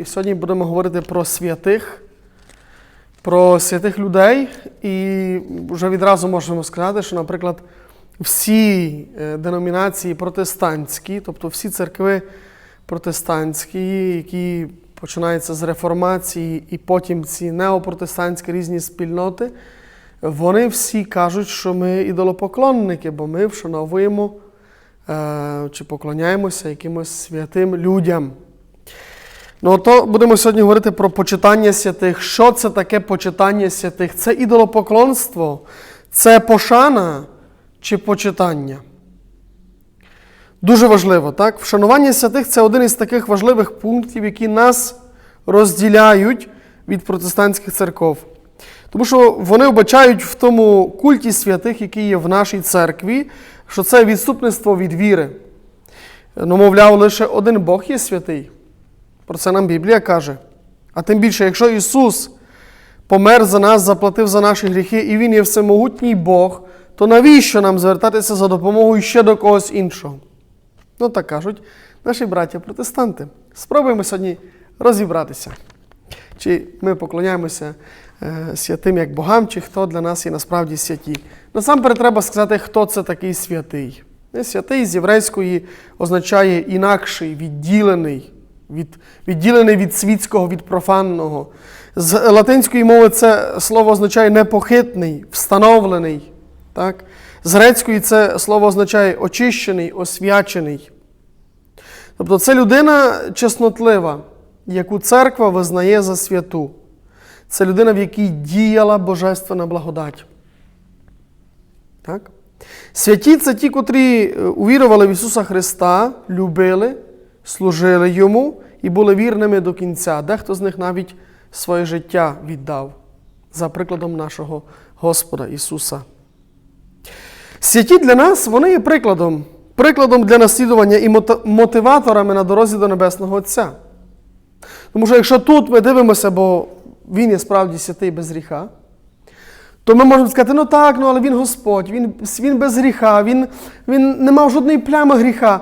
І сьогодні будемо говорити про святих, про святих людей. І вже відразу можемо сказати, що, наприклад, всі е, деномінації протестантські, тобто всі церкви протестантські, які починаються з реформації, і потім ці неопротестантські різні спільноти, вони всі кажуть, що ми ідолопоклонники, бо ми вшановуємо е, чи поклоняємося якимось святим людям. Ну, то будемо сьогодні говорити про почитання святих. Що це таке почитання святих? Це ідолопоклонство, це пошана чи почитання. Дуже важливо, так? Вшанування святих це один із таких важливих пунктів, які нас розділяють від протестантських церков. Тому що вони вбачають в тому культі святих, який є в нашій церкві, що це відступництво від віри. Ну, мовляв, лише один Бог є святий. Про це нам Біблія каже. А тим більше, якщо Ісус помер за нас, заплатив за наші гріхи, і Він є всемогутній Бог, то навіщо нам звертатися за допомогою ще до когось іншого? Ну, так кажуть наші браття протестанти. Спробуємо сьогодні розібратися. Чи ми поклоняємося е, святим як богам, чи хто для нас є насправді святі. Насамперед треба сказати, хто це такий святий. Е, Святий з єврейської означає інакший, відділений, від, відділений від світського, від профанного. З латинської мови це слово означає непохитний, встановлений. Так? З грецької це слово означає очищений, освячений. Тобто це людина чеснотлива, яку церква визнає за святу. Це людина, в якій діяла божественна благодать. Так? Святі це ті, котрі е, увірували в Ісуса Христа, любили, служили Йому і були вірними до кінця. Дехто з них навіть своє життя віддав, за прикладом нашого Господа Ісуса. Святі для нас вони є прикладом, прикладом для наслідування і мотиваторами на дорозі до Небесного Отця. Тому що якщо тут ми дивимося, бо Він є справді святий без гріха, то ми можемо сказати, ну так, ну але він Господь, він, він без гріха, він, він не мав жодної плями гріха.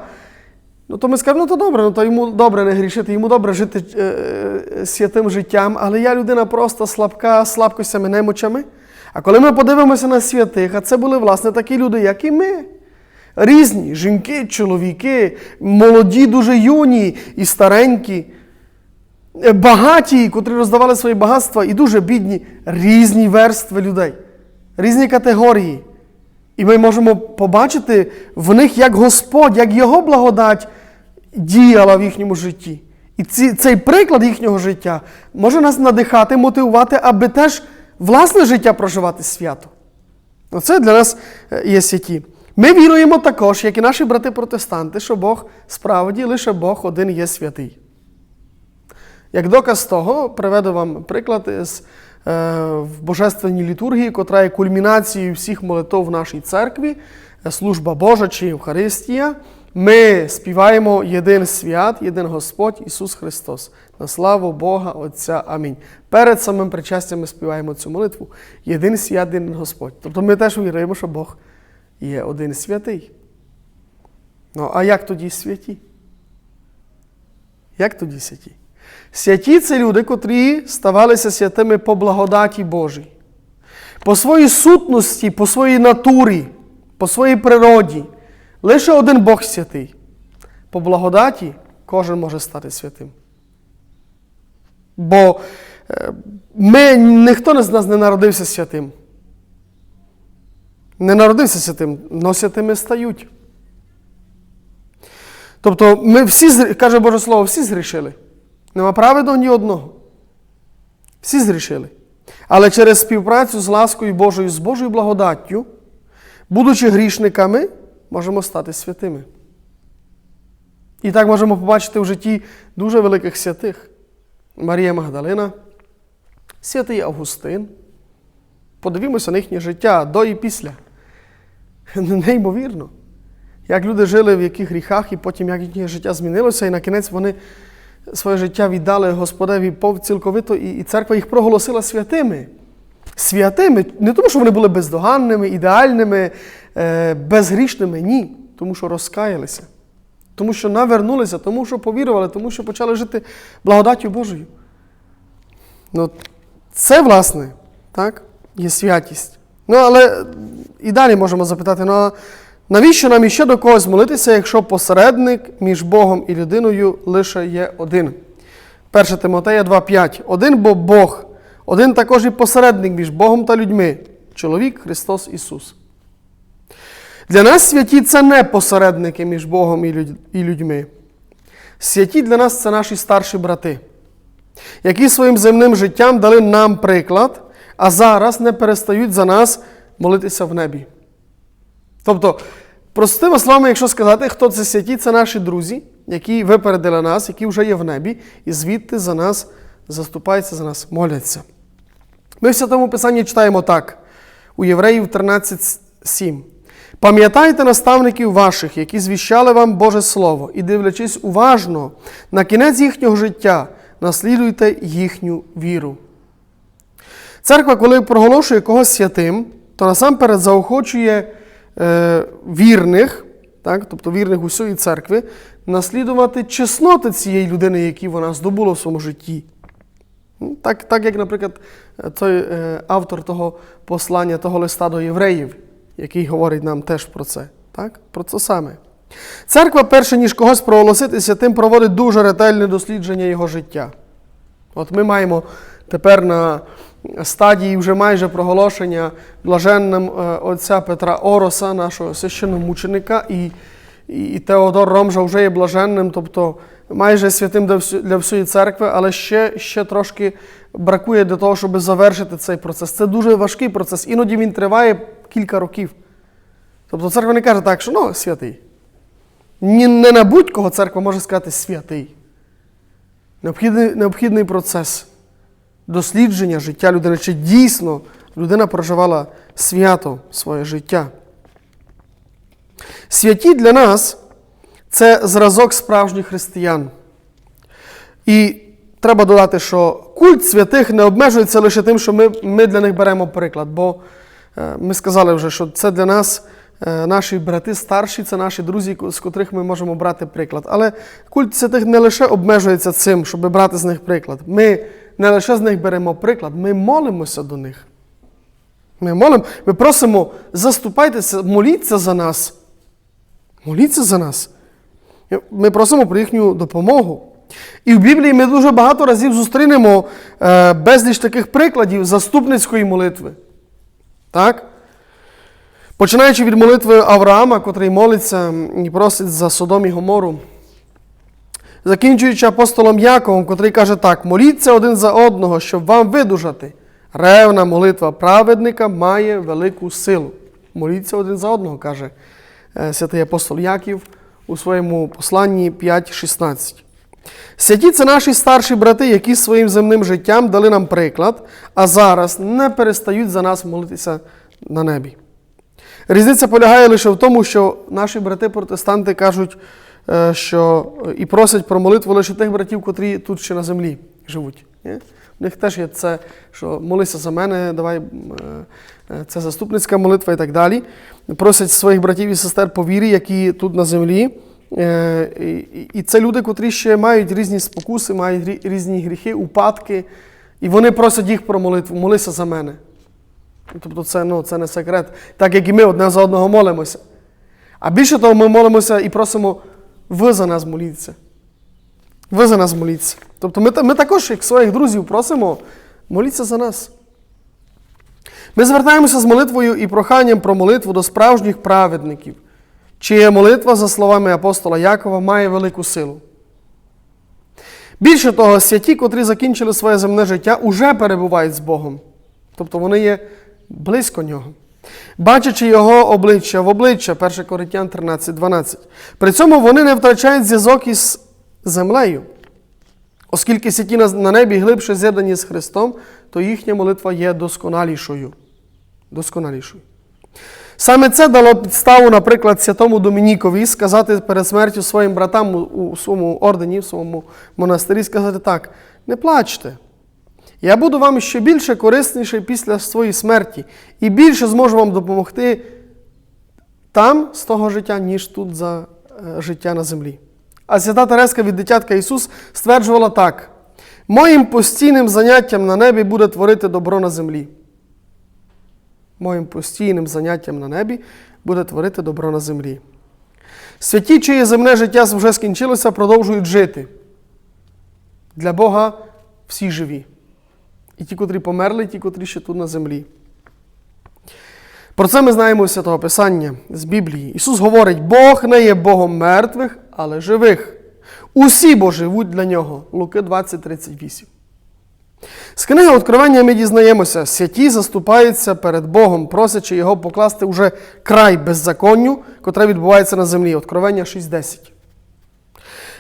Ну, то ми скажемо, ну то добре, ну то йому добре не грішити, йому добре жити е, святим життям, але я людина просто слабка, слабкостями, немочами. А коли ми подивимося на святих, а це були, власне, такі люди, як і ми. Різні жінки, чоловіки, молоді, дуже юні і старенькі, е, багаті, котрі роздавали свої багатства, і дуже бідні, різні верстви людей, різні категорії. І ми можемо побачити в них, як Господь, як Його благодать діяла в їхньому житті. І ці, цей приклад їхнього життя може нас надихати, мотивувати, аби теж власне життя проживати свято. Оце для нас е, є святі. Ми віруємо також, як і наші брати-протестанти, що Бог справді лише Бог один є святий. Як доказ того, приведу вам приклад з в Божественній літургії, котра є кульмінацією всіх молитв в нашій церкві, е, служба Божа чи Євхаристія. Ми співаємо єдин свят, єдин Господь Ісус Христос. На славу Бога Отця. Амінь. Перед самим причастям ми співаємо цю молитву. Єдин свят, єдин Господь. Тобто ми теж віруємо, що Бог є один святий. Ну, а як тоді святі? Як тоді святі? Святі це люди, котрі ставалися святими по благодаті Божій. По своїй сутності, по своїй натурі, по своїй природі. Лише один Бог святий. По благодаті кожен може стати святим. Бо е, ми, ніхто з нас не народився святим. Не народився святим, але святими стають. Тобто ми всі, каже Боже Слово, всі згрішили. Нема праведного ні одного. Всі згрішили. Але через співпрацю з ласкою Божою, з Божою благодаттю, будучи грішниками, можемо стати святими. І так можемо побачити в житті дуже великих святих. Марія Магдалина, святий Августин. Подивімося на їхнє життя до і після. Неймовірно. Як люди жили в яких гріхах, і потім як їхнє життя змінилося, і на кінець вони своє життя віддали Господеві цілковито, і, церква їх проголосила святими. Святими, не тому, що вони були бездоганними, ідеальними, безгрішними, ні, тому що розкаялися. тому що навернулися, тому що повірували, тому що почали жити благодаттю Божою. Ну, це, власне, так, є святість. Ну, але і далі можемо запитати: ну, навіщо нам іще до когось молитися, якщо посередник між Богом і людиною лише є один? 1 Тимотея 2,5. Один бо Бог, один також і посередник між Богом та людьми. Чоловік Христос Ісус. Для нас святі це не посередники між Богом і людьми. Святі для нас це наші старші брати, які своїм земним життям дали нам приклад, а зараз не перестають за нас молитися в небі. Тобто, простими словами, якщо сказати, хто це святі, це наші друзі, які випередили нас, які вже є в небі, і звідти за нас заступаються, за нас моляться. Ми в Святому Писанні читаємо так: у Євреїв 13:7. Пам'ятайте наставників ваших, які звіщали вам Боже Слово, і дивлячись уважно на кінець їхнього життя, наслідуйте їхню віру. Церква, коли проголошує когось святим, то насамперед заохочує е, вірних, так, тобто вірних усієї церкви, наслідувати чесноти цієї людини, які вона здобула в своєму житті. Ну, Так, так як, наприклад, той е, автор того послання, того листа до євреїв, який говорить нам теж про це. Так? Про це саме. Церква, перше ніж когось проголосити святим, проводить дуже ретельне дослідження його життя. От ми маємо тепер на стадії вже майже проголошення блаженним е, отця Петра Ороса, нашого священномученика, і, і, Теодор Ромжа вже є блаженним, тобто майже святим для всієї церкви, але ще, ще трошки бракує для того, щоб завершити цей процес. Це дуже важкий процес. Іноді він триває кілька років. Тобто церква не каже так, що ну, святий. Ні, не на будь-кого церква може сказати святий. Необхідний, необхідний процес дослідження життя людини, чи дійсно людина проживала свято своє життя. Святі для нас це зразок справжніх християн. І треба додати, що культ святих не обмежується лише тим, що ми, ми для них беремо приклад. Бо е, ми сказали вже, що це для нас наші брати старші, це наші друзі, з котрих ми можемо брати приклад. Але культ святих не лише обмежується цим, щоб брати з них приклад. Ми не лише з них беремо приклад, ми молимося до них. Ми молимо, ми просимо, заступайтеся, моліться за нас. Моліться за нас. Ми просимо про їхню допомогу. І в Біблії ми дуже багато разів зустрінемо е, безліч таких прикладів заступницької молитви. Так? Починаючи від молитви Авраама, котрий молиться і просить за Содом і Гомору. Закінчуючи апостолом Яковом, котрий каже так: моліться один за одного, щоб вам видужати. Ревна молитва праведника має велику силу. Моліться один за одного, каже е, святий апостол Яків у своєму посланні 5.16. Святі це наші старші брати, які своїм земним життям дали нам приклад, а зараз не перестають за нас молитися на небі. Різниця полягає лише в тому, що наші брати-протестанти кажуть, е, що і просять про молитву лише тих братів, котрі тут ще на землі живуть. У них теж є це, що молися за мене, давай, е, е, це заступницька молитва і так далі. Просять своїх братів і сестер по вірі, які тут на землі. Е, і це люди, котрі ще мають різні спокуси, мають різні гріхи, упадки, і вони просять їх про молитву, молися за мене. Тобто це, ну, це не секрет, так як і ми одне за одного молимося. А більше того, ми молимося і просимо, ви за нас моліться. Ви за нас моліться. Тобто ми, ми також, як своїх друзів, просимо, моліться за нас. Ми звертаємося з молитвою і проханням про молитву до справжніх праведників, чия молитва, за словами апостола Якова, має велику силу. Більше того, святі, котрі закінчили своє земне життя, уже перебувають з Богом. Тобто вони є близько нього. Бачачи його обличчя в обличчя, 1 Коринтян 13:12. При цьому вони не втрачають зв'язок із землею. Оскільки святі на- небі глибше з'єднані з Христом, то їхня молитва є досконалішою. Досконалішою. Саме це дало підставу, наприклад, святому Домінікові сказати перед смертю своїм братам у своєму ордені, в своєму монастирі, сказати так: не плачте. Я буду вам ще більше корисніший після своєї смерті, і більше зможу вам допомогти там з того життя, ніж тут за е, життя на землі. А свята Тереска від дитятка Ісус стверджувала так: моїм постійним заняттям на небі буде творити добро на землі. Моїм постійним заняттям на небі буде творити добро на землі. Святі, чиє земне життя вже скінчилося, продовжують жити. Для Бога всі живі. І ті, котрі померли, і ті, котрі ще тут на землі. Про це ми знаємо з Святого Писання з Біблії. Ісус говорить: Бог не є Богом мертвих, але живих. Усі бо живуть для Нього. Луки 20, 38. З книги Откровення ми дізнаємося, святі заступаються перед Богом, просячи Його покласти уже край беззаконню, котре відбувається на землі. Откровення 6.10.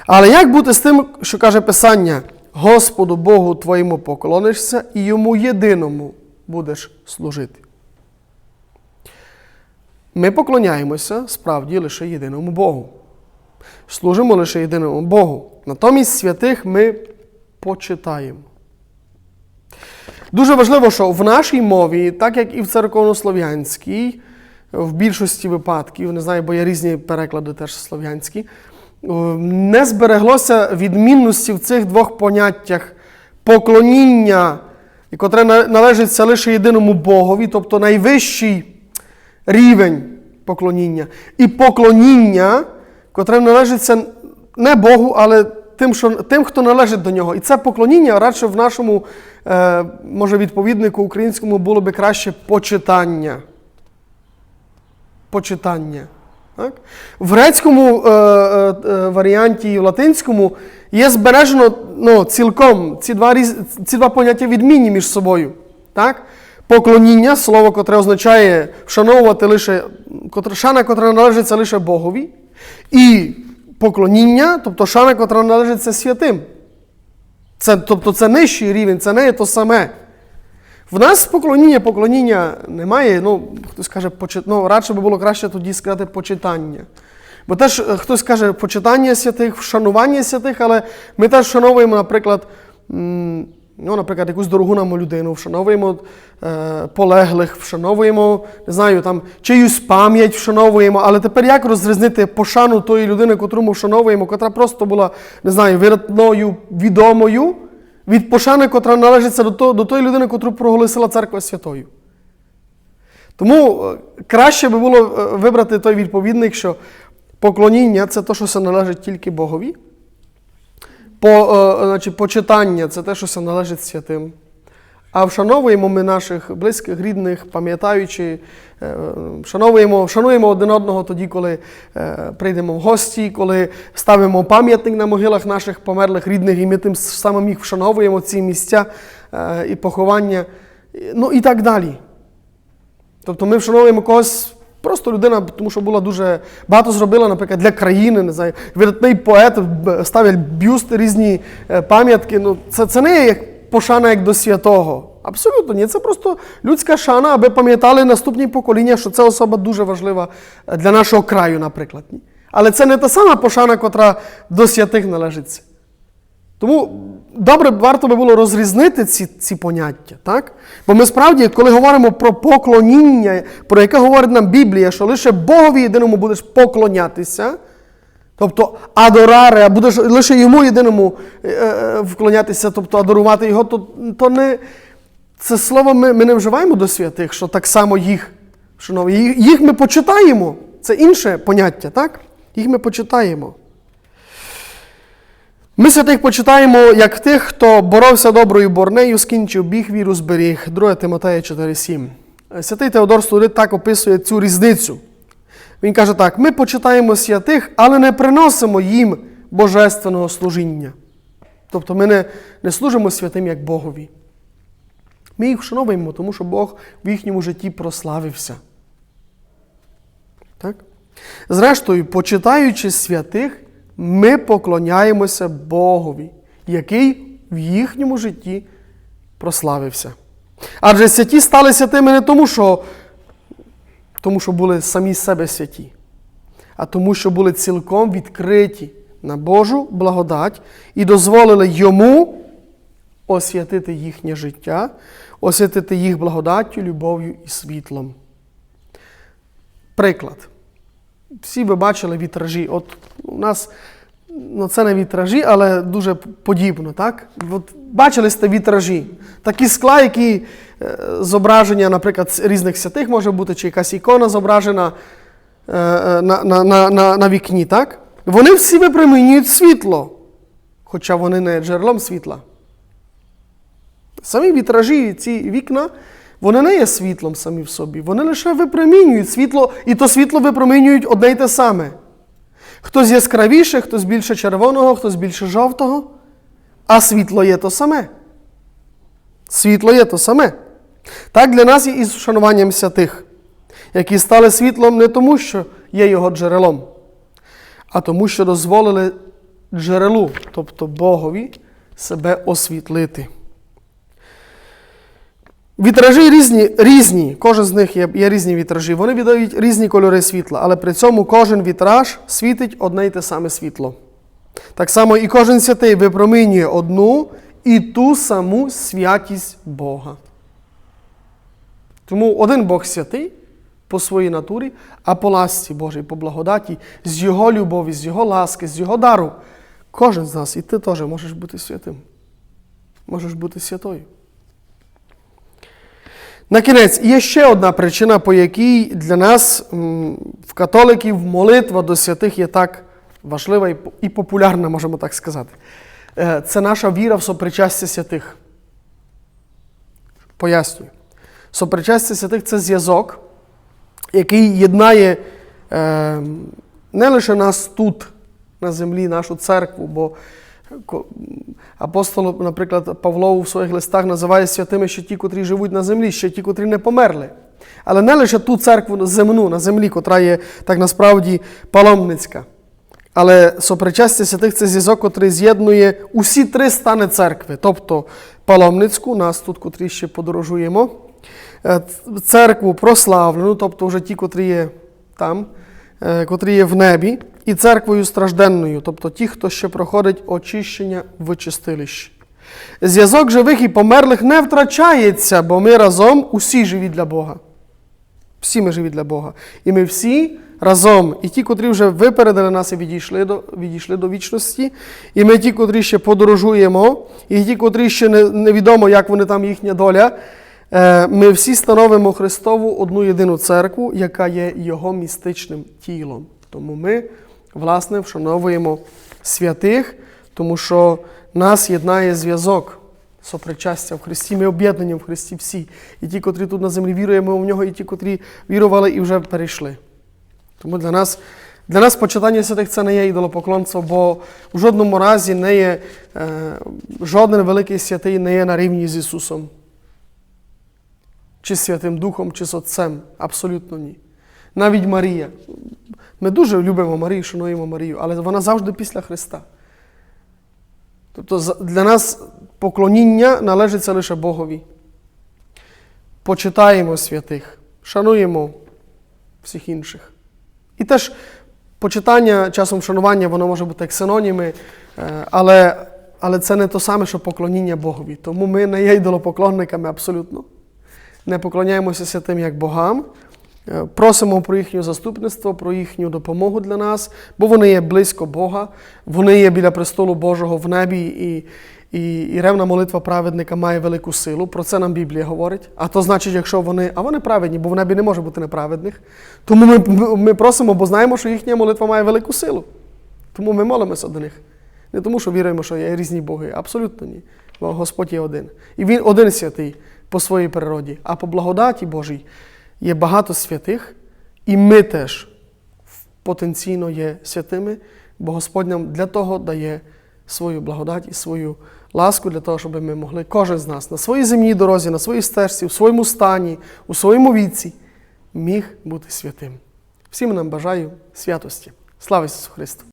Але як бути з тим, що каже Писання: Господу Богу твоєму поклонишся і йому єдиному будеш служити? Ми поклоняємося справді лише єдиному Богу. Служимо лише єдиному Богу. Натомість святих ми почитаємо. Дуже важливо, що в нашій мові, так як і в церковнослов'янській, в більшості випадків, не знаю, бо є різні переклади теж слов'янські, не збереглося відмінності в цих двох поняттях поклоніння, котре належиться лише єдиному Богові, тобто найвищий рівень поклоніння, і поклоніння, котре належиться не Богу, але тим, що, тим, хто належить до нього. І це поклоніння радше в нашому, е, може, відповіднику українському було би краще почитання. Почитання. Так? В грецькому е, е, варіанті і в латинському є збережено ну, цілком ці два, ці два поняття відмінні між собою. Так? Поклоніння, слово, котре означає вшановувати лише шана, котра належиться лише Богові. І поклоніння, тобто шана, котра належиться святим. Це, Тобто це нижчий рівень, це не є то саме. В нас поклоніння, поклоніння немає. Ну, хтось каже, почит... ну, радше би було краще тоді сказати почитання. Бо теж хтось каже почитання святих, вшанування святих, але ми теж вшановуємо, наприклад, ну, наприклад, якусь дорогу нам людину, вшановуємо е, полеглих, вшановуємо, не знаю, там, чиюсь пам'ять вшановуємо. Але тепер як розрізнити пошану тої людини, котру ми вшановуємо, котра просто була, не знаю, видатною, відомою, від пошани, котра належиться до, до тої людини, котру проголосила церква святою. Тому е, краще би було е, вибрати той відповідник, що поклоніння це те, що все належить тільки Богові. По, е, значить, Почитання це те, що все належить святим. А вшановуємо ми наших близьких, рідних, пам'ятаючи, е, вшановуємо, вшануємо один одного тоді, коли е, прийдемо в гості, коли ставимо пам'ятник на могилах наших померлих рідних, і ми тим самим їх вшановуємо ці місця і поховання, ну і так далі. Тобто ми вшановуємо когось. Просто людина, тому що була дуже багато зробила, наприклад, для країни, не знаю, видатний поет ставлять бюсти, різні пам'ятки. Ну, Це це не є як пошана як до святого. Абсолютно ні. Це просто людська шана, аби пам'ятали наступні покоління, що ця особа дуже важлива для нашого краю, наприклад. Але це не та сама пошана, котра до святих належиться. Тому добре варто би було розрізнити ці ці поняття. так? Бо ми справді, коли говоримо про поклоніння, про яке говорить нам Біблія, що лише Богові єдиному будеш поклонятися, тобто адораре, а будеш лише йому єдиному е, е, вклонятися, тобто адорувати його, то то не це слово ми ми не вживаємо до святих, що так само їх. Шановні, їх ми почитаємо. Це інше поняття, так? Їх ми почитаємо. Ми святих почитаємо, як тих, хто боровся доброю борнею, скінчив біг віру зберіг. 2 Тимотея 4,7. Святий Теодор Студит так описує цю різницю. Він каже так: ми почитаємо святих, але не приносимо їм божественного служіння. Тобто ми не, не служимо святим як Богові. Ми їх вшановуємо, тому що Бог в їхньому житті прославився. Так? Зрештою, почитаючи святих, ми поклоняємося Богові, який в їхньому житті прославився. Адже святі стали святими не тому, що тому, що були самі себе святі, а тому, що були цілком відкриті на Божу благодать і дозволили йому освятити їхнє життя, освятити їх благодаттю, любов'ю і світлом. Приклад. Всі ви бачили вітражі. От у нас ну це не вітражі, але дуже подібно, так? От бачили сте вітражі. Такі скла, які зображення, наприклад, різних святих може бути, чи якась ікона зображена е, е, на, на, на, на, на вікні, так? Вони всі випромінюють світло, хоча вони не джерелом світла. Самі вітражі, ці вікна, вони не є світлом самі в собі. Вони лише випромінюють світло, і то світло випромінюють одне й те саме. Хтось яскравіше, хтось більше червоного, хтось більше жовтого, а світло є то саме. Світло є то саме. Так для нас є із вшануванням святих, які стали світлом не тому, що є його джерелом, а тому, що дозволили джерелу, тобто Богові, себе освітлити. Вітражі різні, різні, кожен з них є, є різні вітражі. Вони віддають різні кольори світла, але при цьому кожен вітраж світить одне й те саме світло. Так само і кожен святий випромінює одну і ту саму святість Бога. Тому один Бог святий по своїй натурі, а по ласці Божій, по благодаті, з Його любові, з Його ласки, з Його дару. Кожен з нас, і ти теж можеш бути святим. Можеш бути святою. На кінець, є ще одна причина, по якій для нас, в католиків, молитва до святих є так важлива і популярна, можемо так сказати. Е, Це наша віра в сопричастя святих. Пояснюю. Сопричастя святих це зв'язок, який єднає е, не лише нас тут, на землі, нашу церкву, бо апостол, наприклад, Павло у своїх листах називає святими ще ті, котрі живуть на землі, ще ті, котрі не померли. Але не лише ту церкву земну на землі, котра є так насправді паломницька. Але сопричастя святих це зв'язок, котрий з'єднує усі три стани церкви, тобто паломницьку, нас тут, котрі ще подорожуємо, церкву прославлену, тобто вже ті, котрі є там, е, котрі є в небі, і церквою стражденною, тобто ті, хто ще проходить очищення в чистилищі. Зв'язок живих і померлих не втрачається, бо ми разом усі живі для Бога. Всі ми живі для Бога. І ми всі разом, і ті, котрі вже випередили нас і відійшли до, відійшли до вічності, і ми ті, котрі ще подорожуємо, і ті, котрі ще не, невідомо, як вони там їхня доля, е, ми всі становимо Христову одну єдину церкву, яка є Його містичним тілом. Тому ми, власне, вшановуємо святих, тому що нас єднає зв'язок сопричастя в Христі. Ми об'єднані в Христі всі. І ті, котрі тут на землі віруємо в нього, і ті, котрі вірували і вже перейшли. Тому для нас, для нас почитання святих це не є ідолопоклонство, бо в жодному разі не є, е, жоден великий святий не є на рівні з Ісусом. Чи Святим Духом, чи з Отцем. Абсолютно ні. Навіть Марія. Ми дуже любимо Марію, шануємо Марію, але вона завжди після Христа. Тобто для нас поклоніння належиться лише Богові. Почитаємо святих, шануємо всіх інших. І теж почитання, часом вшанування, воно може бути як синоніми, е, але, але це не то саме, що поклоніння Богові. Тому ми не є ідолопоклонниками абсолютно. Не поклоняємося святим як богам. Е, Просимо про їхнє заступництво, про їхню допомогу для нас, бо вони є близько Бога, вони є біля престолу Божого в небі, і, і, і ревна молитва праведника має велику силу. Про це нам Біблія говорить. А то значить, якщо вони, а вони праведні, бо в небі не може бути неправедних. Тому ми, ми, просимо, бо знаємо, що їхня молитва має велику силу. Тому ми молимося до них. Не тому, що віруємо, що є різні боги. Абсолютно ні. Бо Господь є один. І Він один святий по своїй природі, а по благодаті Божій є багато святих, і ми теж потенційно є святими, бо Господь нам для того дає свою благодать і свою ласку для того, щоб ми могли, кожен з нас на своїй земній дорозі, на своїй стежці, у своєму стані, у своєму віці міг бути святим. Всім нам бажаю святості. Слава Ісусу Христу!